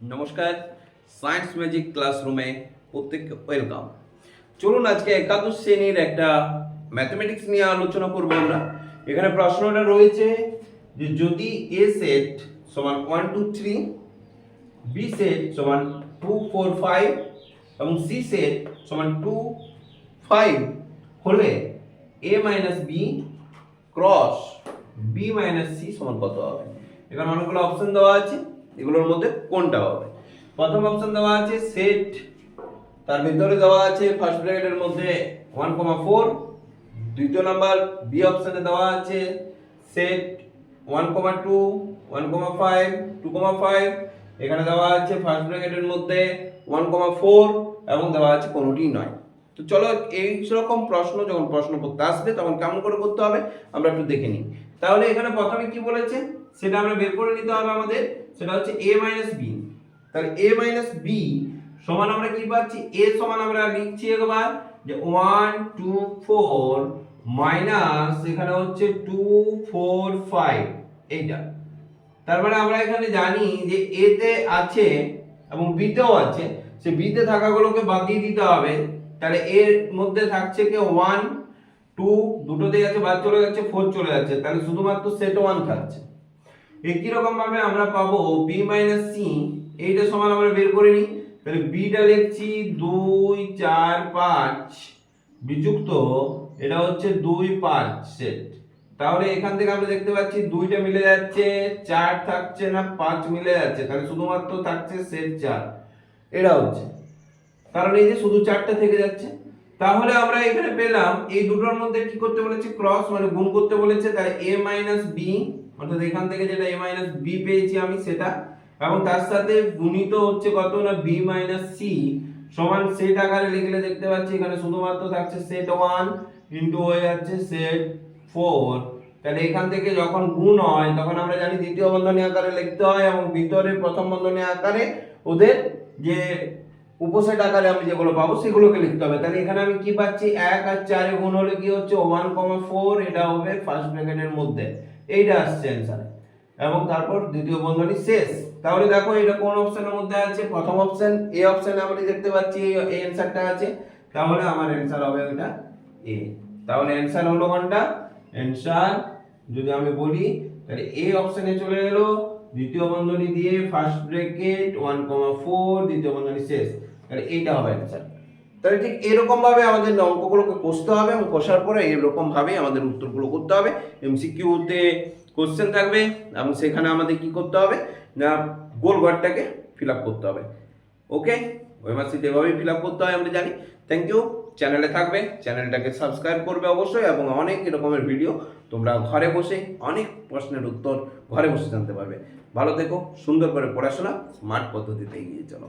নমস্কার science magic ক্লাসরুমে প্রত্যেককে ওয়েলকাম চলুন আজকে একাদশ শ্রেণির একটা ম্যাথমেটিক্স নিয়ে আলোচনা করব আমরা। এখানে প্রশ্নটা রয়েছে যে যদি এ সেট সমান one two three B set সমান টু ফোর ফাইভ এবং সি সেট সমান টু ফাইভ হলে A minus B cross B minus C সমান কত হবে? এখানে অনেকগুলো অপশন দেওয়া আছে। এগুলোর মধ্যে কোনটা হবে? প্রথম অপশন দেওয়া আছে সেট তার ভিতরে দেওয়া আছে ফার্স্ট ব্র্যাকেটের মধ্যে ওয়ান কমা ফোর দ্বিতীয় নাম্বার বি অপশনে দেওয়া আছে set one comma two one comma five two comma five এখানে দেওয়া আছে ফার্স্ট ব্র্যাকেটের মধ্যে ওয়ান কমা ফোর এবং দেওয়া আছে কোনোটি নয়। তো চলো এই রকম প্রশ্ন যখন প্রশ্ন করতে আসবে তখন কেমন করে করতে হবে আমরা একটু দেখে নিই। তাহলে এখানে প্রথমে কি বলেছে? সেটা আমরা বের করে নিতে হবে আমাদের সেটা হচ্ছে এ মাইনাস বি তাহলে এ মাইনাস বি সমান আমরা কি পাচ্ছি? এ সমান আমরা লিখছি একবার যে ওয়ান টু ফোর মাইনাস এখানে হচ্ছে টু ফোর ফাইভ এইটা। তার মানে আমরা এখানে জানি যে এ তে আছে এবং বি তেও আছে। সে বি তে থাকাগুলোকে বাদ দিয়ে দিতে হবে। তাহলে এর মধ্যে থাকছে কি ওয়ান টু দুটোতেই আছে, বাদ চলে যাচ্ছে ফোর চলে যাচ্ছে। তাহলে শুধুমাত্র সেট ওয়ান থাকছে একই রকম ভাবে আমরা পাবো? বি মাইনাস সি এইটা সমান আমরা বের করে নিই। তাহলে বিটা লিখছি দুই, চার, পাঁচ। বিযুক্ত, এটা হচ্ছে দুই, পাঁচ সেট তাহলে এখান থেকে আমরা দেখতে পাচ্ছি দুইটা মিলে যাচ্ছে, চার থাকছে না, পাঁচ মিলে যাচ্ছে। তাহলে শুধুমাত্র থাকছে সেট চার। এটা হচ্ছে। কারণ এই যে শুধু চারটে থেকে যাচ্ছে। তাহলে আমরা এখানে পেলাম, এই দুটোর মধ্যে কি করতে বলেছে? ক্রস মানে গুণ করতে বলেছে। তাহলে এ মাইনাস বি অর্থাৎ এখান থেকে যেটা a মাইনাস বি পেয়েছি আমি সেটা, এবং তার সাথে গুণিত হচ্ছে কত না b মাইনাস সি সমান সেট আকারে লিখলে দেখতে পাচ্ছি এখানে শুধুমাত্র থাকছে সেট ওয়ান ইন্টু হয়ে যাচ্ছে সেট ফোর তাহলে এখান থেকে যখন গুণ হয়, তখন আমরা জানি দ্বিতীয় বন্ধনী আকারে লিখতে হয় এবং ভিতরে প্রথম বন্ধনী আকারে ওদের যে উপসেট আকারে আমি যেগুলো পাবো সেগুলোকে লিখতে হবে। তাহলে এখানে আমি কি পাচ্ছি? এক আর চারে গুণ হলে কি হচ্ছে? ওয়ান কমা ফোর এটা হবে ফার্স্ট ব্র্যাকেটের মধ্যে। এইটা আসছে অ্যান্সার এবং তারপর দ্বিতীয় বন্ধনী শেষ। তাহলে দেখো এটা কোন অপশনের মধ্যে আছে? প্রথম অপশন এ অপশনে আমরা দেখতে পাচ্ছি এই অ্যান্সারটা আছে। তাহলে আমার অ্যান্সার হবে ওটা এ তাহলে অ্যান্সার হলো কোনটা? অ্যান্সার যদি আমি বলি, তাহলে এ অপশনে চলে গেল দ্বিতীয় বন্ধনী দিয়ে first bracket one comma four দ্বিতীয় বন্ধনী শেষ। তাহলে এইটা হবে অ্যান্সার তাহলে ঠিক এরকম ভাবে আমাদের অঙ্কগুলোকে কষতে হবে এবং কষার পরে এরকম ভাবে আমাদের উত্তরগুলো করতে হবে। এমসিকিউতে কোশ্চেন থাকবে এবং সেখানে আমাদের কি করতে হবে? না, গোল ঘরটাকে ফিল আপ করতে হবে। ওকে ওয়েমার্সিট এভাবেই ফিল আপ করতে হয়, আমরা জানি। থ্যাংক ইউ চ্যানেলে থাকবে। চ্যানেলটাকে সাবস্ক্রাইব করবে অবশ্যই এবং অনেক এরকমের ভিডিও তোমরা ঘরে বসে অনেক প্রশ্নের উত্তর ঘরে বসে জানতে পারবে। ভালো থেকো, সুন্দর করে পড়াশোনা স্মার্ট পদ্ধতিতে এগিয়ে চলো।